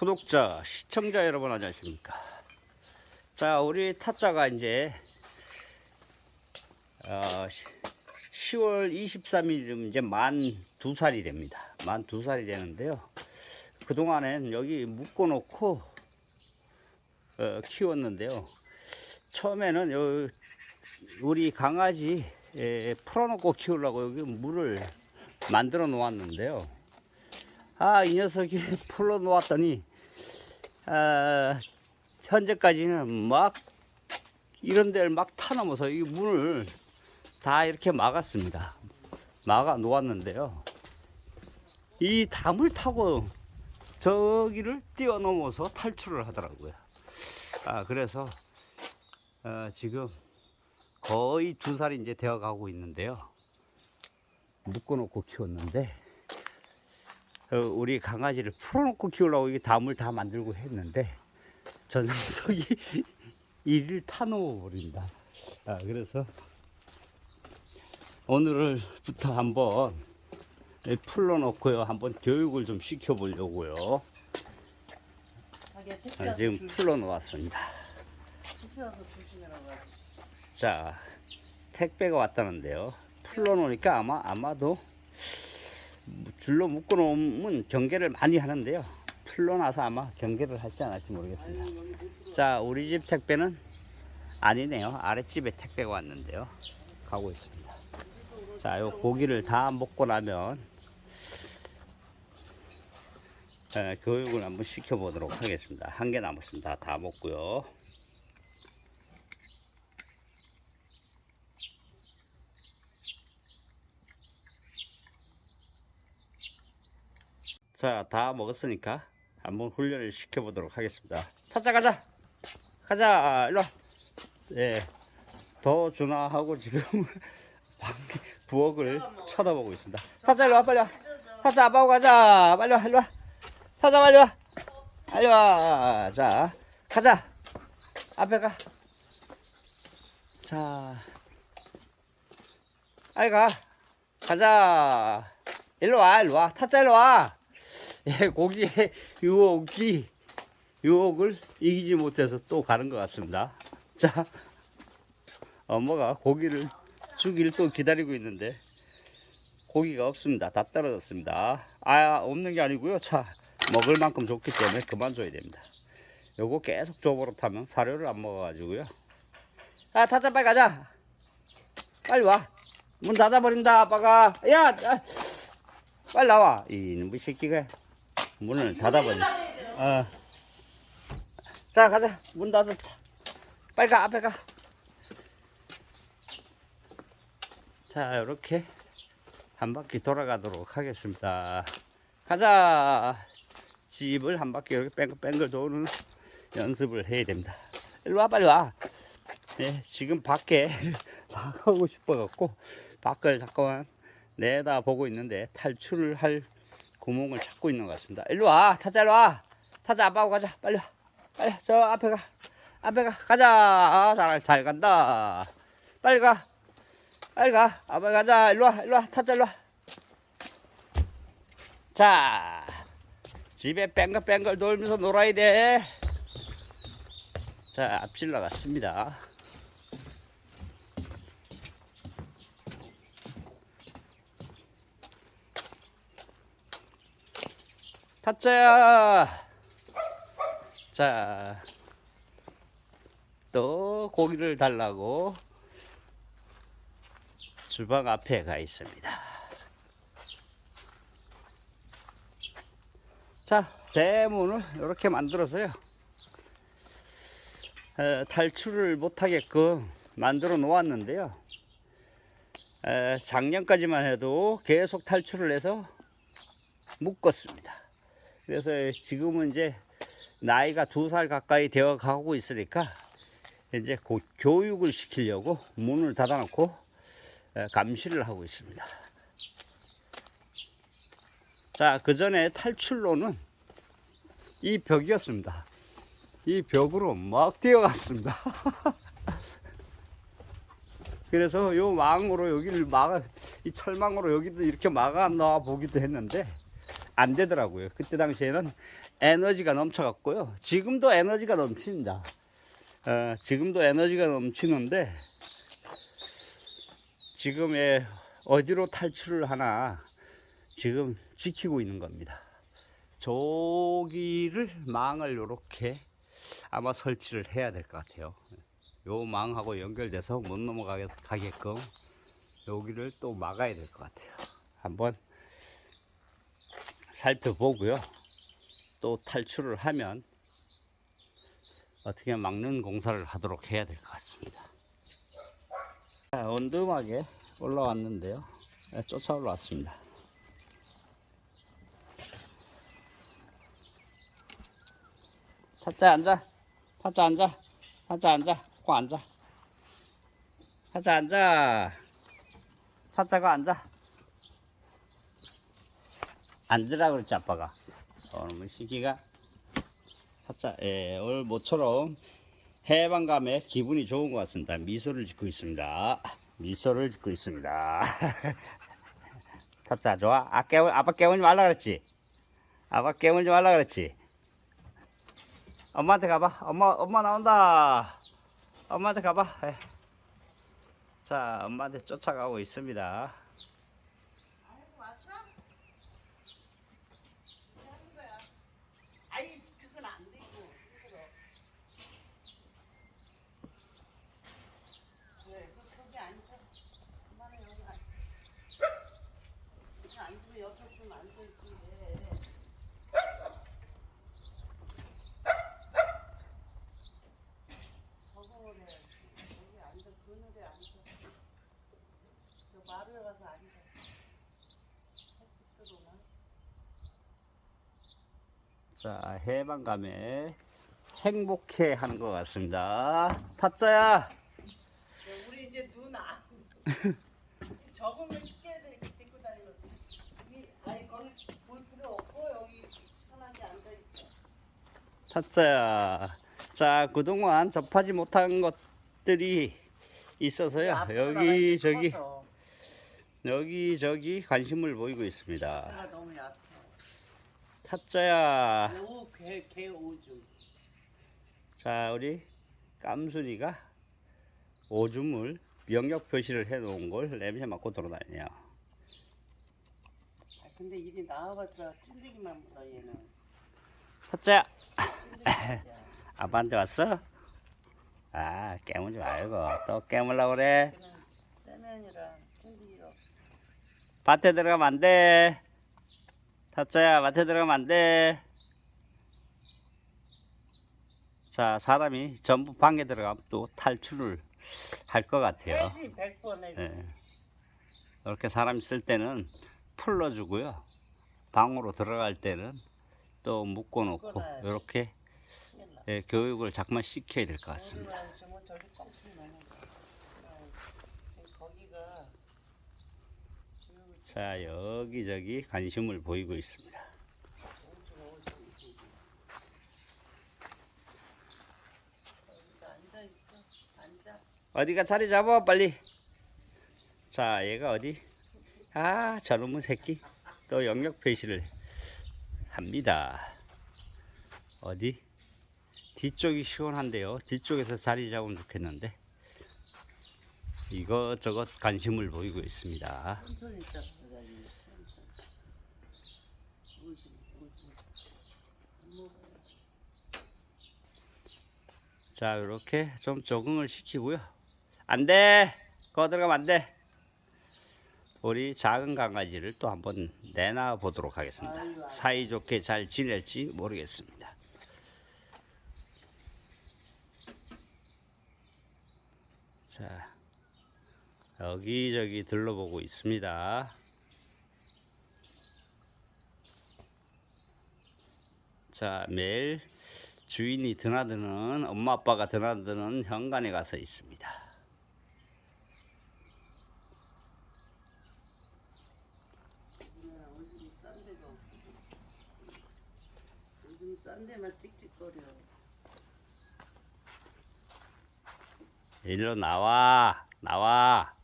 구독자, 시청자 여러분 안녕하십니까. 자, 우리 타짜가 이제 어, 10월 23일이면 이제 만 두 살이 됩니다. 만 두 살이 되는데요. 그동안엔 여기 묶어놓고 어, 키웠는데요. 처음에는 요 우리 강아지 에, 풀어놓고 키우려고 여기 물을 만들어 놓았는데요. 아, 이 녀석이 풀어 놓았더니, 아, 현재까지는 막 이런 데를 막 타넘어서 이 문을 다 이렇게 막았습니다. 막아 놓았는데요. 이 담을 타고 저기를 뛰어넘어서 탈출을 하더라고요. 아, 그래서, 어, 지금 거의 두 살이 이제 되어 가고 있는데요. 묶어놓고 키웠는데, 어, 우리 강아지를 풀어놓고 키우려고 이게 담을 다 만들고 했는데, 저 녀석이 이를 타놓아 버린다. 아, 그래서 오늘부터 한번 풀러놓고요. 한번 교육을 좀 시켜보려고요. 아, 지금 줄- 풀러놓았습니다. 자, 택배가 왔다는데요. 풀러놓으니까 아마, 아마도 줄로 묶어 놓으면 경계를 많이 하는데요. 풀러놔서 아마 경계를 안 할지 모르겠습니다. 자, 우리 집 택배는 아니네요. 아랫집에 택배가 왔는데요. 가고 있습니다. 자, 요 고기를 다 먹고 나면 에, 교육을 한번 시켜보도록 하겠습니다. 한 개 남았습니다. 다 먹고요. 자, 다 먹었으니까 한번 훈련을 시켜보도록 하겠습니다. 타자 가자. 가자. 일로 와. 예. 더 주나 하고 지금 방- 부엌을 쳐다보고 있습니다. 타자 일로 와 빨리 와. 타자 아빠하고 가자. 빨리 와. 일로 와. 타자 빨리 와. 빨리 와. 자, 가자. 앞에 가. 자. 빨리 가. 가자. 일로 와. 일로 와. 타자 일로 와. 예, 고기의 유혹이 유혹을 이기지 못해서 또 가는 것 같습니다. 자, 엄마가 고기를 주기를 또 기다리고 있는데 고기가 없습니다. 다 떨어졌습니다. 아, 없는 게 아니고요. 자, 먹을 만큼 줬기 때문에 그만 줘야 됩니다. 요거 계속 줘버릇하면 사료를 안 먹어가지고요. 아, 타자 빨리 가자. 빨리 와. 문 닫아버린다, 아빠가. 야, 아, 빨리 나와. 이놈의 새끼가 문을 닫아버려. 어. 자, 가자. 문 닫았다. 빨리 가, 앞에 가. 자, 이렇게 한 바퀴 돌아가도록 하겠습니다. 가자. 집을 한 바퀴 이렇게 뺑글뺑글 도는 연습을 해야 됩니다. 일로 와, 빨리 와. 네, 지금 밖에 나가고 싶어갖고 밖을 잠깐만 내다 보고 있는데 탈출을 할 구멍을 찾고 있는 것 같습니다. 일로 와, 타자 일로 와. 타자 아빠하고 가자. 빨리 와. 빨리 저 앞에 가. 앞에 가. 가자. 아, 잘, 잘 간다. 빨리 가. 빨리 가. 아빠 가자. 일로 와. 일로 와. 타자 일로 와. 자, 집에 뺑글뺑글 돌면서 놀아야 돼. 자, 앞질 나갔습니다. 타짜야. 자, 또 고기를 달라고 주방 앞에 가 있습니다. 자, 대문을 이렇게 만들어서요. 에, 탈출을 못하게끔 만들어 놓았는데요. 에, 작년까지만 해도 계속 탈출을 해서 묶었습니다. 그래서 지금은 이제 나이가 두 살 가까이 되어 가고 있으니까 이제 곧 교육을 시키려고 문을 닫아놓고 에, 감시를 하고 있습니다. 자, 그 전에 탈출로는 이 벽이었습니다. 이 벽으로 막 뛰어갔습니다. 그래서 요 망으로 여기를 막아, 이 철망으로 여기도 이렇게 막아 놔 보기도 했는데 안 되더라고요. 그때 당시에는 에너지가 넘쳐갖고요. 지금도 에너지가 넘칩니다. 어, 지금도 에너지가 넘치는데 지금의 어디로 탈출을 하나 지금 지키고 있는 겁니다. 저기를 망을 요렇게 아마 설치를 해야 될 것 같아요. 요 망하고 연결돼서 못 넘어가게끔 여기를 또 막아야 될 것 같아요. 한번 살펴보고요. 또 탈출을 하면 어떻게 막는 공사를 하도록 해야 될 것 같습니다. 자, 언듬하게 올라왔는데요. 네, 쫓아 올라왔습니다. 타짜 앉아. 타짜 앉아. 타짜 앉아. 코 앉아. 타짜 앉아. 타짜가 앉아. 앉으라 그랬지 아빠가. 오늘 시기가 타짜 예, 오늘 모처럼 해방감에 기분이 좋은 것 같습니다. 미소를 짓고 있습니다. 미소를 짓고 있습니다. 타짜 좋아? 아 깨우 아빠 깨우지 말라 그랬지? 아빠 깨우지 말라 그랬지? 엄마한테 가봐. 엄마 엄마 나온다. 엄마한테 가봐. 예. 자 엄마한테 쫓아가고 있습니다. 아이고 왔어? 뭐 하는 거야? 아이 그건 안 되고 힘들어. 왜? 그 거기 앉아. 엄마는 여기 앉. 여기 앉으면 옆에 좀 앉아 있지 왜? 저거 래 여기 앉아 그늘에 앉아. 저 마루에 가서 앉아. 햇빛 들어오나? 자 해방감에 행복해 하는 것 같습니다. 타짜야. 네, 우리 이제 눈 안. 적응을 시켜야 돼 이렇게 데리고. 이 아이 거기 볼 필요 없고 여기 편하게 앉아 있어. 타짜야. 자, 그동안 접하지 못한 것들이 있어서요. 앞으로 나가 여기 이제 저기 커서 여기 저기 관심을 보이고 있습니다. 배가 너무 얕아. 타짜야. 오 개 개 오줌. 자, 우리 깜순이가 오줌을 명력 표시를 해 놓은 걸 냄새 맡고 돌아다녀요. 아 근데 일이 나와봤자 찐득이만 보다 얘는. 타짜야. 찐득이야. 아빠한테 왔어? 아, 깨물지 말고 또 깨물라고 그래. 얘는 세면이라 찐득이가 없어. 밭에 들어가면 안 돼. 타짜야, 밭에 들어가면 안 돼. 자, 사람이 전부 방에 들어가면 또 탈출을 할 것 같아요. 해지 백번 해지. 예. 이렇게 사람 있을 때는 풀러주고요. 방으로 들어갈 때는 또 묶어놓고. 이렇게. 예, 교육을 자꾸만 시켜야 될 것 같습니다. 우리만 있으면 저기 뻥튀기 나는 거야. 아이, 지금 거기가 교육을 자, 여기저기 관심을 보이고 있습니다. 어디가 자리 잡아 빨리. 자, 얘가 어디? 아, 저놈의 새끼. 또 영역 표시를 합니다. 어디? 뒤쪽이 시원한데요. 뒤쪽에서 자리 잡으면 좋겠는데. 이것저것 관심을 보이고 있습니다. 천천히 잡아야 돼. 천천히. 오줌 오줌. 안 먹어요. 자, 이렇게 좀 적응을 시키고요. 안 돼! 거기 들어가면 안 돼! 우리 작은 강아지를 또 한번 내놔 보도록 하겠습니다. 사이좋게 잘 지낼지 모르겠습니다. 자, 여기저기 둘러보고 있습니다. 자, 매일 주인이 드나드는 엄마 아빠가 드나드는 현관에 가서 있습니다. 오줌 싼 데만 찍찍거려. 일로 나와, 나와.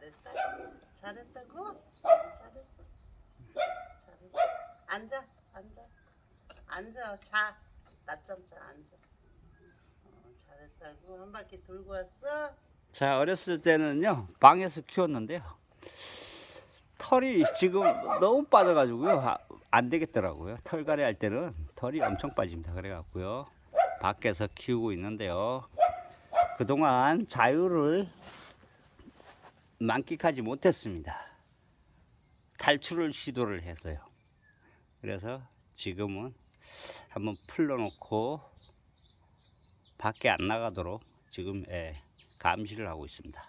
잘했다. 잘했다고? 잘했어. 잘했어. 앉아, 앉아, 앉아. 자, 낮잠 자, 앉아. 어, 잘했다고 한 바퀴 돌고 왔어? 자, 어렸을 때는요, 방에서 키웠는데요. 털이 지금 너무 빠져가지고요. 아, 안 되겠더라고요. 털갈이 할 때는 털이 엄청 빠집니다. 그래갖고요. 밖에서 키우고 있는데요. 그동안 자유를 만끽하지 못했습니다. 탈출을 시도를 해서요. 그래서 지금은 한번 풀러놓고 밖에 안 나가도록 지금 예, 감시를 하고 있습니다.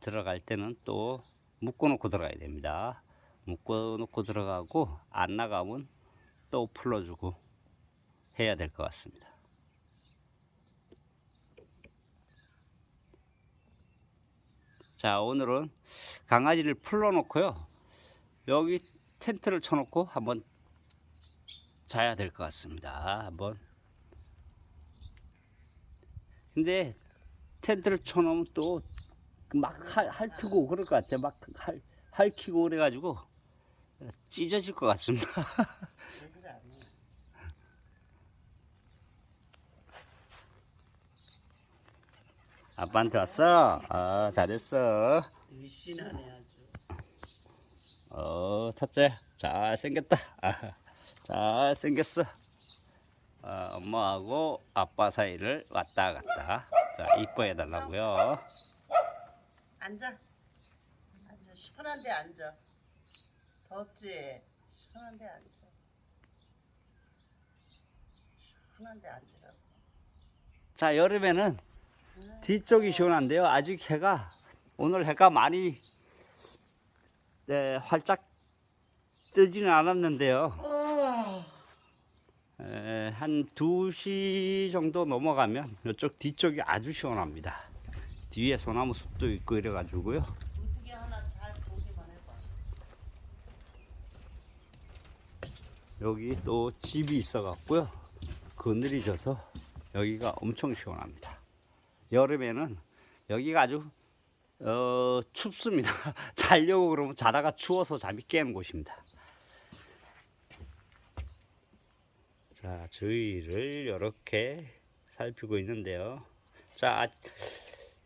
들어갈 때는 또 묶어놓고 들어가야 됩니다. 묶어놓고 들어가고 안 나가면 또 풀어주고 해야 될 것 같습니다. 자 오늘은 강아지를 풀러 놓고요. 여기 텐트를 쳐 놓고 한번 자야 될 것 같습니다. 한번 근데 텐트를 쳐 놓으면 또 막 핥고 그럴 것 같아. 막 핥, 핥히고 그래가지고 찢어질 것 같습니다. 얘들 안 해. 아빠한테 왔어? 아, 잘했어. 늘씬하네 아주. 어, 탔째. 잘생겼다. 아, 잘생겼어. 아, 엄마하고 아빠 사이를 왔다 갔다. 자, 이뻐해 달라고요. 앉아. 앉아. 시원한데 앉아. 덥지? 시원한데 앉아. 시원한데 앉으라고. 자, 여름에는 뒤쪽이 시원한데요. 아직 해가 오늘 해가 많이 네, 활짝 뜨지는 않았는데요. 어. 에, 한 2시 정도 넘어가면 이쪽 뒤쪽이 아주 시원합니다. 뒤에 소나무 숲도 있고 이래가지고요. 여기 또 집이 있어갖고요. 그늘이 져서 여기가 엄청 시원합니다. 여름에는 여기가 아주 어, 춥습니다. 자려고 그러면 자다가 추워서 잠이 깨는 곳입니다. 자, 저희를 이렇게 살피고 있는데요. 자, 아,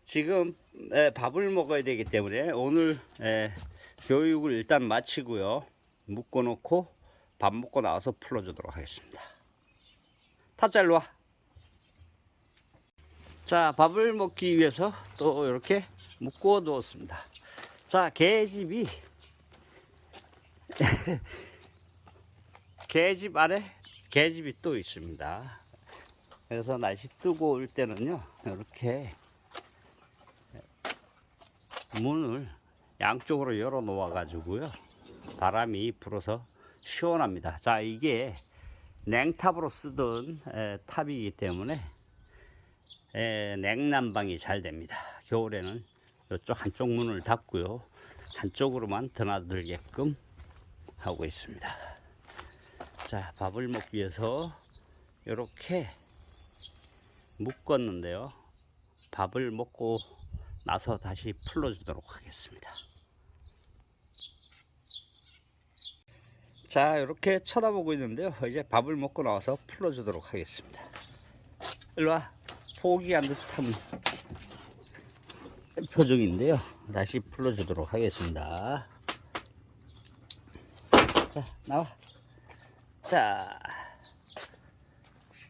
지금 에, 밥을 먹어야 되기 때문에 오늘 에, 교육을 일단 마치고요. 묶어놓고 밥 먹고 나와서 풀어주도록 하겠습니다. 타짜 일로 와. 자, 밥을 먹기 위해서 또 이렇게 묶어 두었습니다. 자, 개집이 개집 안에 개집이 또 있습니다. 그래서 날씨 뜨거울 때는요, 이렇게 문을 양쪽으로 열어 놓아 가지고요. 바람이 불어서 시원합니다. 자, 이게 냉탑으로 쓰던 에, 탑이기 때문에 에, 냉난방이 잘 됩니다. 겨울에는 이쪽 한쪽 문을 닫고요. 한쪽으로만 드나들게끔 하고 있습니다. 자, 밥을 먹기 위해서 이렇게 묶었는데요. 밥을 먹고 나서 다시 풀어주도록 하겠습니다. 자, 이렇게 쳐다보고 있는데요. 이제 밥을 먹고 나와서 풀어주도록 하겠습니다. 일로 와. 포기한 듯한 표정인데요. 다시 풀어주도록 하겠습니다. 자, 나와. 자,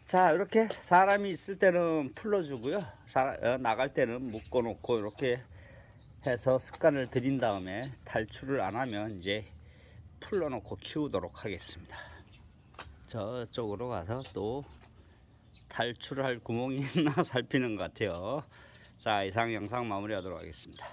자, 이렇게 사람이 있을 때는 풀어주고요. 사, 어, 나갈 때는 묶어놓고 이렇게 해서 습관을 들인 다음에 탈출을 안 하면 이제 풀러놓고 키우도록 하겠습니다. 저쪽으로 가서 또 탈출할 구멍이 있나 살피는 것 같아요. 자, 이상 영상 마무리하도록 하겠습니다.